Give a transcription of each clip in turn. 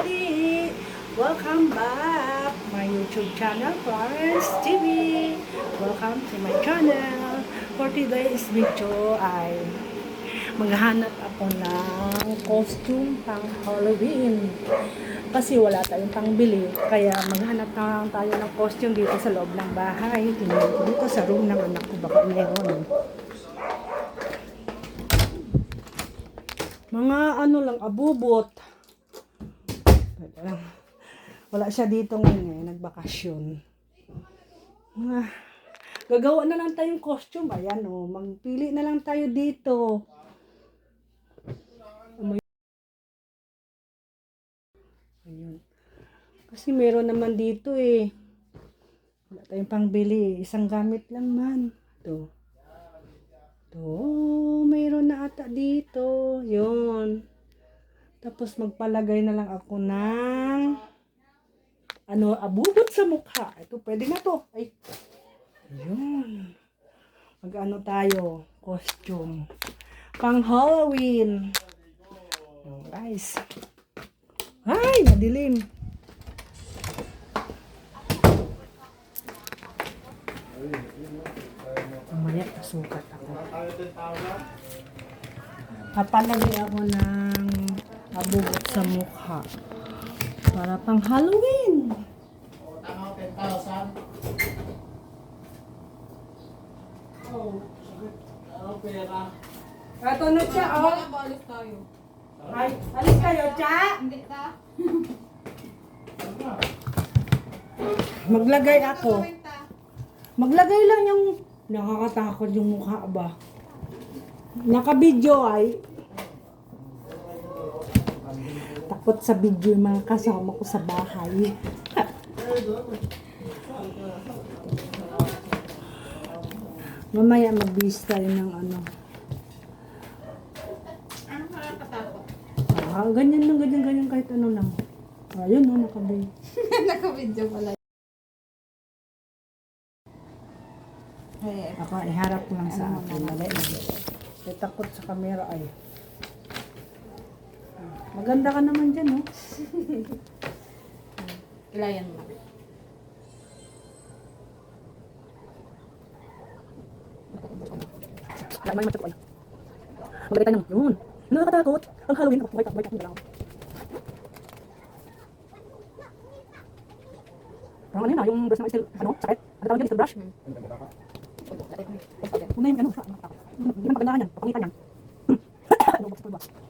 everybody! Welcome back my YouTube channel, Florence TV. Welcome to my channel. For today's video ay maghanap ako ng costume pang Halloween. Kasi wala tayong pangbili. Kaya maghanap na lang tayo ng costume dito sa loob ng bahay. Tingnan ko dito sa room ng anak ko. Baka meron. Mga ano lang, abubot. Lang. Wala siya dito ngayon eh, nagbakasyon. Ah, gagawa na lang tayong costume. Ayan o, magpili na lang tayo dito. Ayun. Kasi meron naman dito eh. Wala tayong pangbili. Isang gamit lang man. Ito. Ito, mayroon na ata dito. Yun. Tapos magpalagay na lang ako ng ano, abubot sa mukha. Ito, pwede na to. Ay. Yun. Mag-ano tayo, costume. Pang Halloween. Oh, guys. Ay, madilim. Mamaya, pasukat ako. Papalagay ako ng abubot sa mukha. Para pang Halloween. Tama, 10,000. Oh. Ano pera? Ito na siya, oh. Wala ba alis tayo? Ay, alis kayo, cha. Hindi ta. Maglagay ako. Maglagay lang yung nakakatakot yung mukha ba. Naka-video ay takot sa video yung mga kasama ko sa bahay. Mamaya mag-bis tayo ng ano. Ano nakakatakot? Ah, ganyan lang, ganyan, ganyan, kahit ano lang. Ayun, no, nakabay. Naka-video pala. Ako, iharap ko lang sa akin. Mali. May takot sa camera ay. Ah, Maganda ka naman dyan, oh. ilayan mo. Wala may matap ay. Maglagay tayo ng, yun. Nakakatakot. Ang Halloween, kapag takbay takbay lang. Parang ano yun ah, yung brush na steel, ano, sakit? Ano tawag yun, steel brush? Kung na yung ano, sa. Hindi naman maganda ka yan, papangitan yan. Ano ba, steel ba?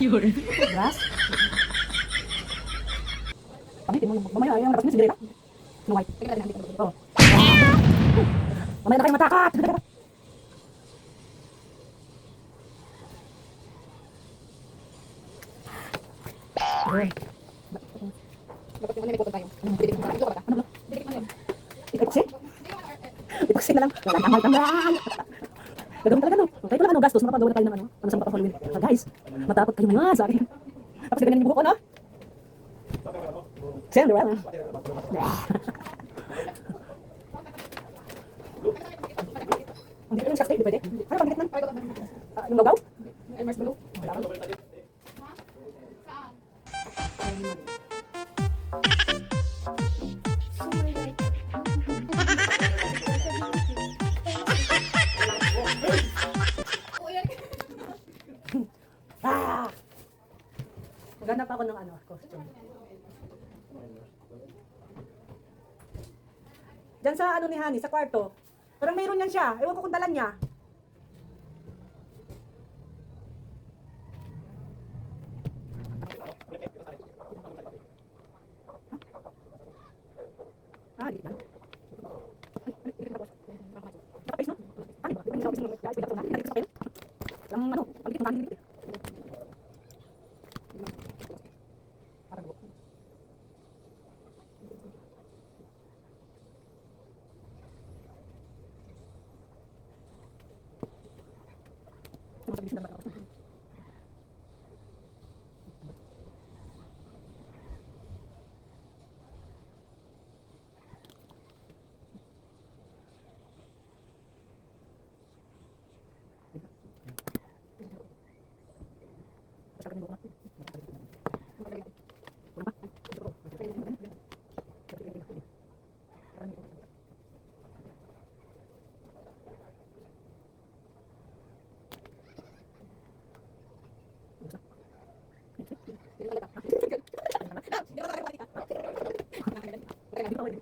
Yun. Grass? Pamitin mo yung mamaya yung lakas niya si Direk. No white. Oh. Mamaya na kayo matakat! Alright. Dapat yung muna may photo tayo. Bidik mo na. Ba? Ano ba? Bidik mo na. Ipagsin? Ipagsin na lang. Walang! Gagawin talaga no. Kahit wala ano gastos, makapagawa na tayo ng ano. Ano sa mga Halloween. Ah, guys, matakot kayo mga sa. Tapos ganyan yung buhok ko, no? Send, well. Hindi ko yung sakit, di pwede. Ano pang man? Ah, yung logaw? Ay, marshmallow. Maghanap ako ng ano, costume. Diyan sa ano ni Hani, sa kwarto. Parang mayroon yan siya. Ewan ko kung dalan niya. Ah, di ba? Ang ano, ang dito ng Di sana,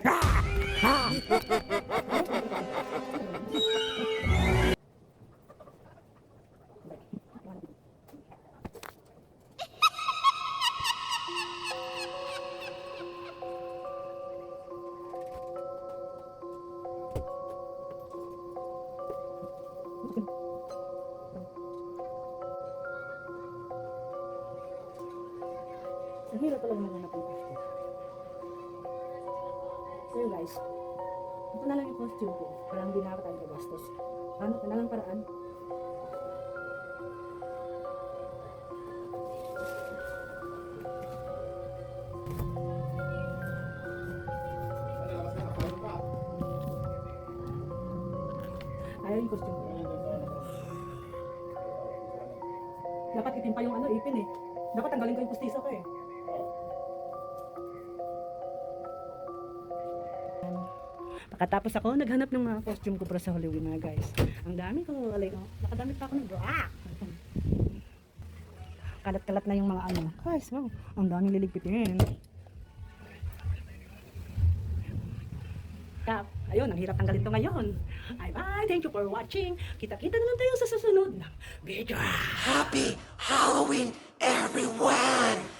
Ang hirap talaga maghanap ng costume. So guys, ito na lang yung costume ko. Para hindi na tayo gagastos. Ano na lang paraan? Ayaw yung costume ko. Dapat itim pa yung ano, ipin eh. Dapat tanggalin ko yung pustiso ko eh. Pagkatapos ako, naghanap ng mga costume ko para sa Halloween na guys. Ang dami ko, alay ko. Nakadamit pa ako ng bra. Kalat-kalat na yung mga ano. Guys, wow. Ang daming liligpitin. Kaya, ayun, ang hirap tanggalin to ngayon. Ay, bye. Thank you for watching. Kita-kita na lang tayo sa susunod na video. Happy Halloween, everyone!